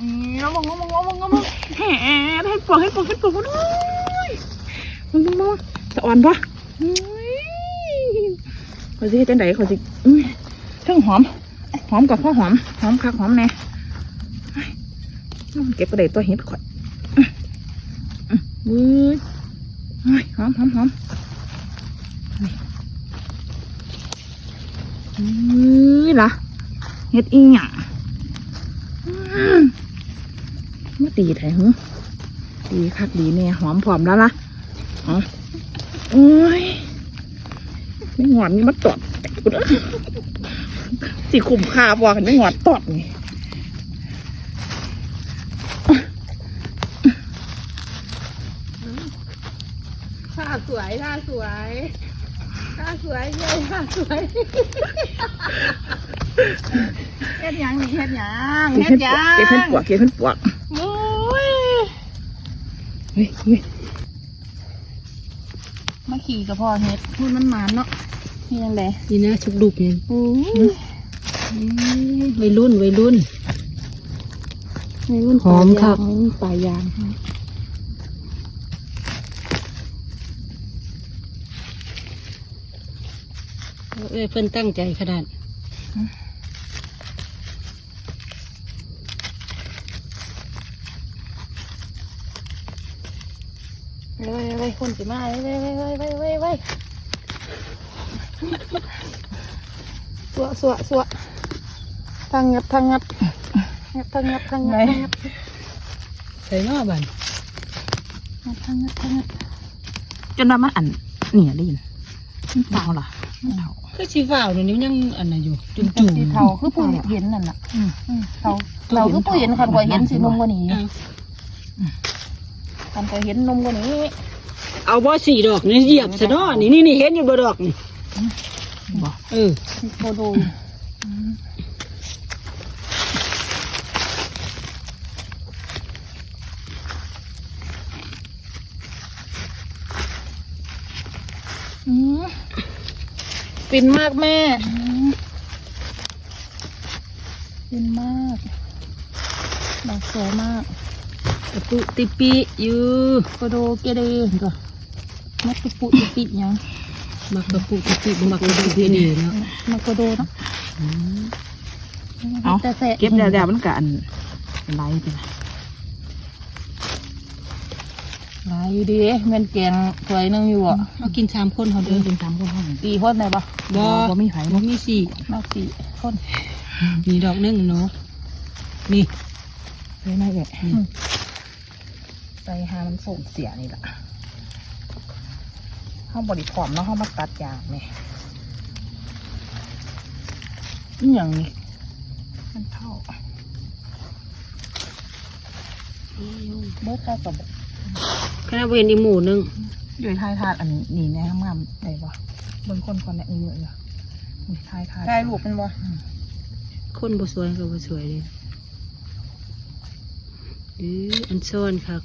งมงงงงงงแหมให้ปวกให้ปวกให้ปวกด้วยมึงมึงสะอ่อนปะขาสิเฮ็ดจังไดเขาสิอุ้ยเทั้งหอม หอมกับข้าวหอม หอมคักหอมแน่เก็บกระเดตัวเห็ดข่อยอุ้ยอุ้ยหอมหอมหอมอุ้ยล่ะเห็ดอีหยัง มาตีแทงดีคักดีเนี่ยหอมผอมแล้วล่ะอ๋อโอ้ยไม่หงอนนี่มาตอดสิขุมคาพอกันไม่หงอนตอดนี่ท่าสวยท่าสวยท่าสวยเย้ท่าสวยเฮ็ดหยังนี่เฮ็ดหยังเก็บเฮ็ดเห็ดหปวยักเก็บเห็ดงปวกเก็บเห็ดปวกโอ้ย เฮ้ยเฮ้ยมาขี่กับพ่อเฮ็ดพูดมันหมานเนาะนี่ยังไงนี่นะชุกดุกเนี่ยโอ้ยวัยรุ่นวัยรุ่นไม่รุ่นหอมครับไม่รุ่นปลายยางเอ้ยเพิ่นตั้งใจขนาด เว้ยเว้ยคนสิมาเว้ยเว้ยเว้ยเว้ยเว้ยเว้ยสวะสวะสวะทางงัดทางงัดงัดทางงัดทางงัดทางงัดใส่นอบันงัดทางงัดทางงัดจนว่ามันอันเนี่ยได้ยินมันเปล่าหรอมันเปล่าคือชีฟ้าวเดี๋ยวนี้ยังอันน่ะอยู่จุ่มเป็นจุ่มสีเทาคือผู้เห็นนั่นน่ะเทาเทาคือผู้เห็นคนกว่าเห็นสีนุ่มกว่านี้ คันกว่าเห็นนมกว่านี้ เอาบ่สี่ดอกนี่เหยียบซะเนาะนี่นี่นี่เห็นอยู่บ่ดอกนี่บอกเออโบโดอืมฟินมากแม่ฟินมากดอกสวยมากกระ ปุติปิอยู่กระโดเกเรก็มัดตุปุตุปิหยังมักกระปุติปิบ่มักกระปุตินี่เนาะมันกระโดเนาะเอาแต่แสะเก็บแล้วแล้วมันก็อันไหลไปนะหลายอยู่ดีเงินแกงถ้วยหนึงอยู่อะเอากินสามคนเขาเดิเด้นอเป็นสามคนห้องตีคนไหนบ่บ่บ่มีไผบ่มีสี่มากสี่คนมีดอกหนึงเนาะนี่เลยไม่เลย ใจหามันส่งเสียนี่แหละห้องบริพร้อมเนาะห้องมาตัดยางเนี่ยอหย่างนี้มันเท่าเบิดค่ากับคณะเวนอีกหมู่หนึงด้วยทายทาดอันนี้แนะงามได้ปะบนคนคนเนี่ยเยอะเลยนี่ทายทาดถ่ายรูปเป็นบ่คนบ่สวยก็บ่สวยเลยเอออันซ่อนคัก